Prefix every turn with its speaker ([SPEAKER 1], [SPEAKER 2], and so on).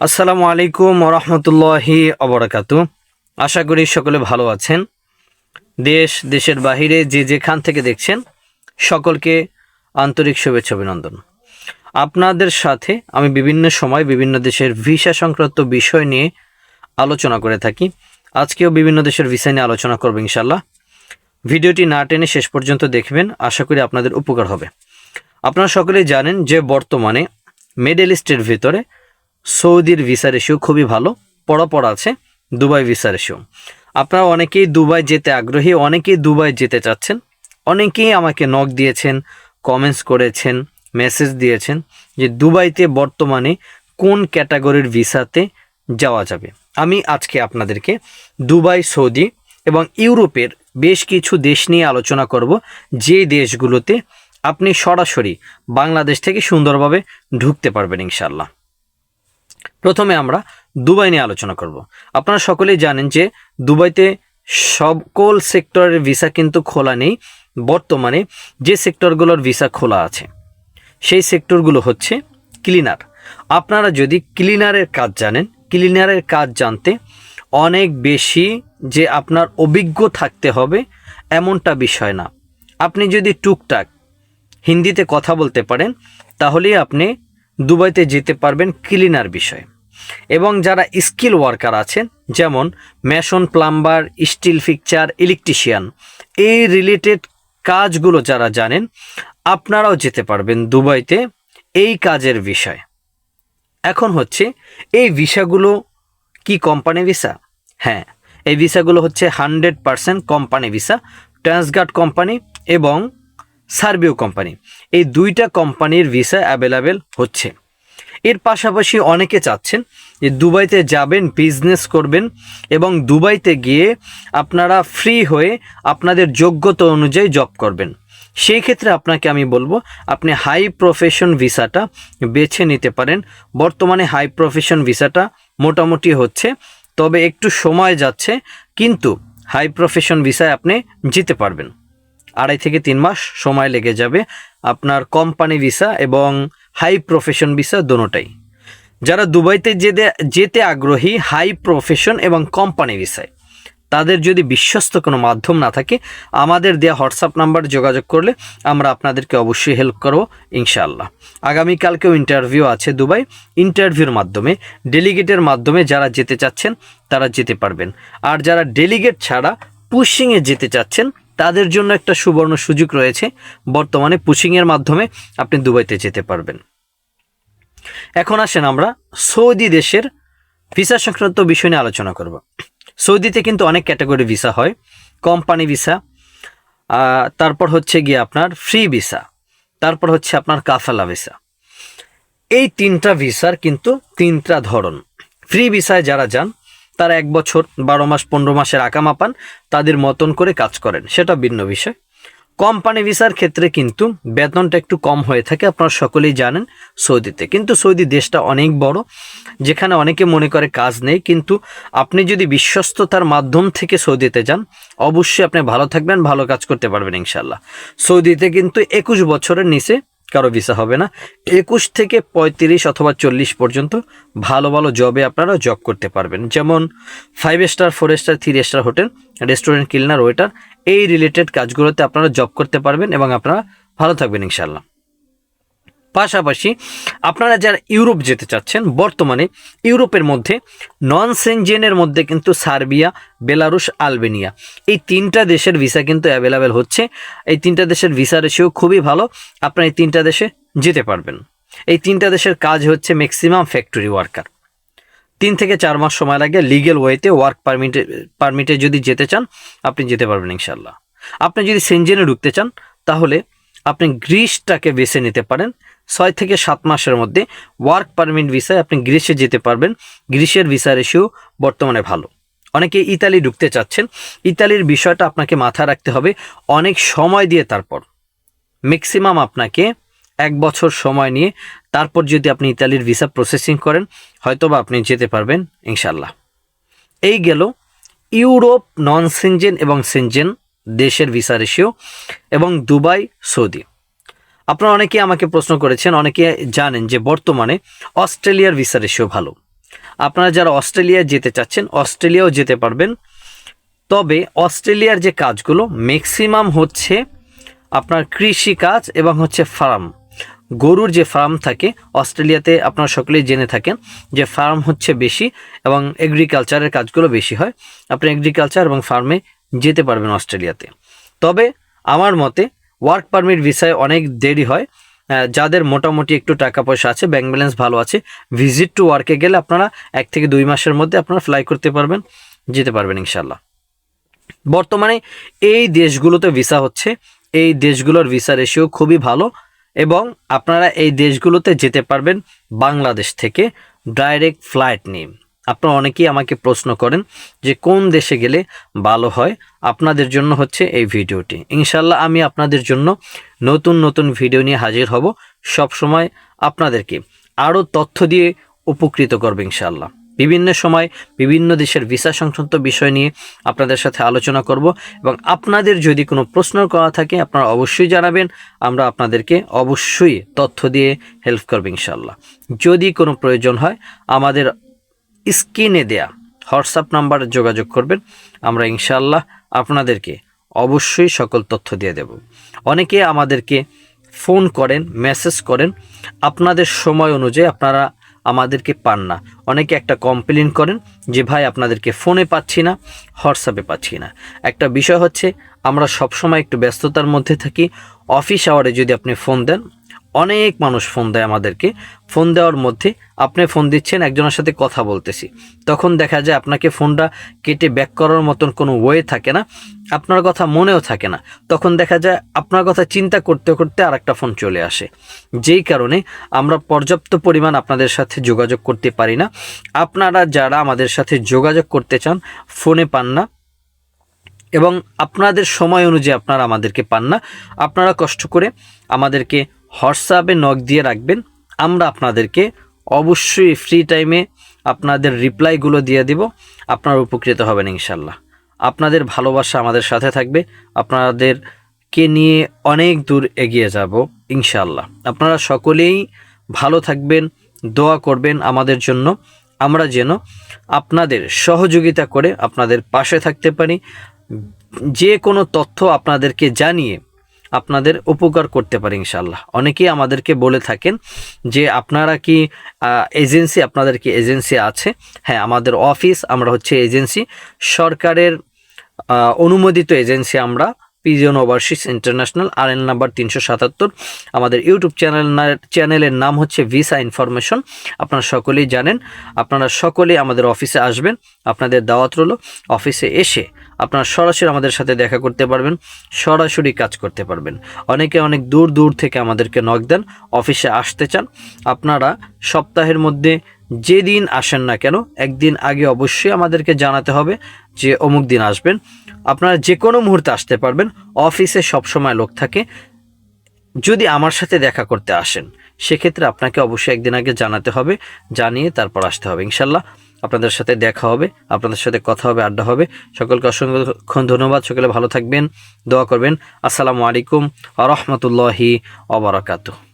[SPEAKER 1] আসসালামু আলাইকুম রহমতুল্লাহি অবরাকাতু। আশা করি সকলে ভালো আছেন। দেশ, দেশের বাহিরে যে যেখান থেকে দেখছেন, সকলকে আন্তরিক শুভেচ্ছা অভিনন্দন। আপনাদের সাথে আমি বিভিন্ন সময় বিভিন্ন দেশের ভিসা সংক্রান্ত বিষয় নিয়ে আলোচনা করে থাকি। আজকেও বিভিন্ন দেশের ভিসা নিয়ে আলোচনা করব ইনশাল্লাহ ভিডিওটি না টেনে শেষ পর্যন্ত দেখবেন, আশা করি আপনাদের উপকার হবে। আপনারা সকলেই জানেন যে বর্তমানে মিডল ইস্টের ভিতরে সৌদির ভিসা রেশিও খুবই ভালো, পড়া আছে, দুবাই ভিসা রেশিও আপনারা অনেকেই দুবাই যেতে আগ্রহী, অনেকেই দুবাই যেতে চাচ্ছেন, অনেকেই আমাকে নক দিয়েছেন কমেন্টস করেছেন মেসেজ দিয়েছেন যে দুবাইতে বর্তমানে কোন ক্যাটাগরির ভিসাতে যাওয়া যাবে। আমি আজকে আপনাদেরকে দুবাই, সৌদি এবং ইউরোপের বেশ কিছু দেশ নিয়ে আলোচনা করব, যে দেশগুলোতে আপনি সরাসরি বাংলাদেশ থেকে সুন্দরভাবে ঢুকতে পারবেন ইনশাল্লাহ প্রথমে আমরা দুবাই নিয়ে আলোচনা করব। আপনারা সকলেই জানেন যে দুবাইতে সকল সেক্টরের ভিসা কিন্তু খোলা নেই। বর্তমানে যে সেক্টরগুলোর ভিসা খোলা আছে, সেই সেক্টরগুলো হচ্ছে ক্লিনার। আপনারা যদি ক্লিনারের কাজ জানেন, ক্লিনারের কাজ জানতে অনেক বেশি যে আপনার অভিজ্ঞ থাকতে হবে এমনটা বিষয় না। আপনি যদি টুকটাক হিন্দিতে কথা বলতে পারেন, তাহলেই আপনি দুবাইতে যেতে পারবেন ক্লিনার বিষয়ে। এবং যারা স্কিল ওয়ার্কার আছেন, যেমন mason, plumber, steel fixture, electrician, এই রিলেটেড কাজগুলো যারা জানেন, আপনারাও যেতে পারবেন দুবাইতে এই কাজের বিষয়। এখন হচ্ছে, এই ভিসাগুলো কি কোম্পানি ভিসা? হ্যাঁ এই ভিসাগুলো হচ্ছে hundred percent company visa, Transguard company এবং সার্বিও কোম্পানি। এই দুইটা কোম্পানির ভিসা অ্যাভেলেবেল হচ্ছে। এর পাশাপাশি অনেকে চাচ্ছেন যে দুবাইতে যাবেন, বিজনেস করবেন এবং দুবাইতে গিয়ে আপনারা ফ্রি হয়ে আপনাদের যোগ্যতা অনুযায়ী জব করবেন। সেই ক্ষেত্রে আপনাকে আমি বলব, আপনি হাই প্রফেশন ভিসাটা বেছে নিতে পারেন। বর্তমানে হাই প্রফেশন ভিসাটা মোটামুটি হচ্ছে, তবে একটু সময় যাচ্ছে, কিন্তু হাই প্রফেশন ভিসায় আপনি যেতে পারবেন। আড়াই থেকে তিন মাস সময় লেগে যাবে আপনার কোম্পানি ভিসা এবং হাই প্রফেশন ভিসা দোনোটাই যারা দুবাইতে যেতে যেতে আগ্রহী, হাই প্রফেশন এবং কোম্পানি ভিসায়, তাদের যদি বিশ্বস্ত কোনো মাধ্যম না থাকে, আমাদের দেওয়া হোয়াটসঅ্যাপ নাম্বার যোগাযোগ করলে আমরা আপনাদেরকে অবশ্যই হেল্প করব, ইনশাআল্লাহ। আগামীকালকেও ইন্টারভিউ আছে দুবাই। ইন্টারভিউর মাধ্যমে, ডেলিগেটের মাধ্যমে যারা যেতে চাচ্ছেন, তারা যেতে পারবেন। আর যারা ডেলিগেট ছাড়া পুশিংয়ে যেতে চাচ্ছেন তাদের জন্য একটা সুবর্ণ সুযোগ রয়েছে। বর্তমানে পুশিংয়ের মাধ্যমে আপনি দুবাইতে যেতে পারবেন। এখন আসেন আমরা সৌদি দেশের ভিসা সংক্রান্ত বিষয় নিয়ে আলোচনা করব। সৌদিতে কিন্তু অনেক ক্যাটাগরি ভিসা হয়। কোম্পানি ভিসা তারপর হচ্ছে গিয়ে আপনার ফ্রি ভিসা তারপর হচ্ছে আপনার কাফালা ভিসা এই তিনটা ভিসার কিন্তু তিনটা ধরন। ফ্রি ভিসায় যারা যান তারা এক বছর, বারো মাস, পনেরো মাসের আকামা পান তাদের মতন করে কাজ করেন। সেটা ভিন্ন বিষয়। কোম্পানি ভিসার ক্ষেত্রে কিন্তু বেতনটা একটু কম হয়ে থাকে, আপনারা সকলেই জানেন সৌদিতে। কিন্তু সৌদি দেশটা অনেক বড়, যেখানে অনেকে মনে করে কাজ নেই, কিন্তু আপনি যদি বিশ্বস্ততার মাধ্যম থেকে সৌদিতে যান, অবশ্যই আপনি ভালো থাকবেন, ভালো কাজ করতে পারবেন ইনশাল্লাহ সৌদিতে কিন্তু একুশ বছরের নিচে কারও ভিসা হবে না। একুশ থেকে পঁয়ত্রিশ অথবা চল্লিশ পর্যন্ত ভালো ভালো জবে আপনারা জব করতে পারবেন। যেমন five star four star three star hotel restaurant cleaner waiter এই রিলেটেড কাজগুলোতে আপনারা জব করতে পারবেন এবং আপনারা ভালো থাকবেন ইনশাল্লাহ পাশাপাশি আপনারা যারা ইউরোপ যেতে চাচ্ছেন, বর্তমানে ইউরোপের মধ্যে নন সেনজেনের মধ্যে কিন্তু সার্বিয়া, বেলারুশ, আলবেনিয়া এই তিনটা দেশের ভিসা কিন্তু অ্যাভেলেবেল হচ্ছে। এই তিনটা দেশের ভিসা রেশিও খুবই ভালো, আপনারা এই তিনটা দেশে যেতে পারবেন। এই তিনটা দেশের কাজ হচ্ছে ম্যাক্সিমাম ফ্যাক্টরি ওয়ার্কার তিন থেকে চার মাস সময় লাগে লিগেল ওয়েতে ওয়ার্ক পারমিটে পারমিটে যদি যেতে চান, আপনি যেতে পারবেন ইনশাল্লাহ আপনি যদি সেনজেনে ঢুকতে চান, তাহলে আপনি গ্রিসটাকে বেছে নিতে পারেন। ছয় থেকে সাত মাসের মধ্যে ওয়ার্ক পারমিট ভিসায় আপনি গ্রিসে যেতে পারবেন। গ্রিসের ভিসা রেশিও বর্তমানে ভালো। অনেকে ইতালি ঢুকতে চাচ্ছেন। ইতালির বিষয়টা আপনাকে মাথায় রাখতে হবে অনেক সময় দিয়ে তারপর। ম্যাক্সিমাম আপনাকে এক বছর সময় নিয়ে তারপর যদি আপনি ইতালির ভিসা প্রসেসিং করেন, হয়তোবা আপনি যেতে পারবেন ইনশাল্লাহ এই গেল ইউরোপ নন সেনজেন এবং সেনজেন দেশের ভিসা রেশিও এবং দুবাই, সৌদি। আপনারা অনেকে আমাকে প্রশ্ন করেছেন, অনেকে জানেন যে বর্তমানে অস্ট্রেলিয়ার ভিসা রেশিও ভালো। আপনারা যারা অস্ট্রেলিয়া যেতে চাচ্ছেন, অস্ট্রেলিয়াও যেতে পারবেন। তবে অস্ট্রেলিয়ার যে কাজগুলো ম্যাক্সিমাম হচ্ছে আপনার কৃষি কাজ এবং হচ্ছে ফার্ম গরুর যে ফার্ম থাকে, অস্ট্রেলিয়াতে আপনারা সকলেই জেনে থাকেন যে ফার্ম হচ্ছে বেশি এবং এগ্রিকালচারের কাজগুলো বেশি হয়। আপনি এগ্রিকালচার এবং ফার্মে যেতে পারবেন অস্ট্রেলিয়াতে। তবে আমার মতে ওয়ার্ক পারমিট ভিসায় অনেক দেরি হয়। যাদের মোটামুটি একটু টাকা পয়সা আছে ব্যাংক ব্যালেন্স ভালো আছে ভিজিট টু ওয়ার্কে গেলে আপনারা এক থেকে দুই মাসের মধ্যে আপনারা ফ্লাই করতে পারবেন, যেতে পারবেন ইনশাল্লাহ বর্তমানে এই দেশগুলোতে ভিসা হচ্ছে, এই দেশগুলোর ভিসা রেশিও খুবই ভালো এবং আপনারা এই দেশগুলোতে যেতে পারবেন বাংলাদেশ থেকে ডাইরেক্ট ফ্লাইট নিয়ে। আপনারা অনেকেই আমাকে প্রশ্ন করেন যে কোন দেশে গেলে ভালো হয়? আপনাদের জন্য হচ্ছে এই ভিডিওটি। ইনশাল্লাহ আমি আপনাদের জন্য নতুন নতুন ভিডিও নিয়ে হাজির হব সব সময় আপনাদেরকে। আরও তথ্য দিয়ে উপকৃত করবে ইনশাল্লাহ বিভিন্ন সময় বিভিন্ন দেশের ভিসা সংক্রান্ত বিষয় নিয়ে আপনাদের সাথে আলোচনা করব এবং আপনাদের যদি কোনো প্রশ্ন করা থাকে আপনারা অবশ্যই জানাবেন। আমরা আপনাদেরকে অবশ্যই তথ্য দিয়ে হেল্প করব ইনশাল্লাহ যদি কোনো প্রয়োজন হয় আমাদের স্ক্রিনে দেয়া হোয়াটসঅ্যাপ নাম্বারে যোগাযোগ করবেন। আমরা ইনশাল্লাহ আপনাদেরকে অবশ্যই সকল তথ্য দিয়ে দেব। অনেকে আমাদেরকে ফোন করেন, মেসেজ করেন। আপনাদের সময় অনুযায়ী আপনারা আমাদেরকে পান না। অনেকে একটা কমপ্লেন করেন যে, ভাই, আপনাদেরকে ফোনে পাচ্ছি না, হোয়াটসঅ্যাপে পাচ্ছি না। একটা বিষয় হচ্ছে, আমরা সবসময় একটু ব্যস্ততার মধ্যে থাকি। অফিস আওয়ারে যদি আপনি ফোন দেন অনেক মানুষ ফোন দেয় আমাদেরকে। ফোন দেওয়ার মধ্যে আপনি ফোন দিচ্ছেন, একজনের সাথে কথা বলতেছি। তখন দেখা যায় আপনাকে ফোনটা কেটে ব্যাক করার মতন কোনো ওয়ে থাকে না, আপনার কথা মনেও থাকে না। তখন দেখা যায় আপনার কথা চিন্তা করতে করতে আর একটা ফোন চলে আসে। যেই কারণে আমরা পর্যাপ্ত পরিমাণ আপনাদের সাথে যোগাযোগ করতে পারি না। আপনারা যারা আমাদের সাথে যোগাযোগ করতে চান, ফোনে পান না এবং আপনাদের সময় অনুযায়ী আপনারা আমাদেরকে পান না। আপনারা কষ্ট করে আমাদেরকে হোয়াটসঅ্যাপে নক দিয়ে রাখবেন। আমরা আপনাদেরকে অবশ্যই ফ্রি টাইমে আপনাদের রিপ্লাইগুলো দিয়ে দিব। আপনারা উপকৃত হবেন ইনশাল্লাহ আপনাদের ভালোবাসা আমাদের সাথে থাকবে। আপনাদেরকে নিয়ে অনেক দূর এগিয়ে যাব ইনশাল্লাহ আপনারা সকলেই ভালো থাকবেন, দোয়া করবেন আমাদের জন্য। আমরা যেন আপনাদের সহযোগিতা করে আপনাদের পাশে থাকতে পারি। যে কোনো তথ্য আপনাদেরকে জানিয়ে আপনাদের উপকার করতে পারি ইনশাল্লাহ অনেকেই আমাদেরকে বলে থাকেন যে আপনারা কি এজেন্সি, আপনাদের কি এজেন্সি আছে? হ্যাঁ আমাদের অফিস, আমরা হচ্ছে এজেন্সি। সরকারের অনুমোদিত এজেন্সি আমরা Pigeon Overseas International R N number তিনশো সাতাত্তর। আমাদের ইউটিউব চ্যানেল চ্যানেলের নাম হচ্ছে ভিসা ইনফরমেশন। আপনারা সকলেই জানেন, আপনারা সকলেই আমাদের অফিসে আসবেন, আপনাদের দাওয়াত রইল অফিসে এসে আপনারা সরাসরি আমাদের সাথে দেখা করতে পারবেন, সরাসরি কাজ করতে পারবেন। অনেকে অনেক দূর দূর থেকে আমাদেরকে নক দেন, অফিসে আসতে চান। আপনারা সপ্তাহের মধ্যে যেদিন আসেন না কেন, একদিন আগে অবশ্যই আমাদেরকে জানাতে হবে যে অমুক দিন আসবেন। আপনারা যে কোনো মুহূর্তে আসতে পারবেন। অফিসে সবসময় লোক থাকে। যদি আমার সাথে দেখা করতে আসেন, সেক্ষেত্রে আপনাকে অবশ্যই একদিন আগে জানাতে হবে, জানিয়ে তারপর আসতে হবে। ইনশাল্লাহ আপনাদের সাথে দেখা হবে, আপনাদের সাথে কথা হবে, আড্ডা হবে। সকলকে অসংখ্য ধন্যবাদ। সকলে ভালো থাকবেন, দোয়া করবেন। আসসালামু আলাইকুম আ রহমতুল্লাহি অবরাকাতুহ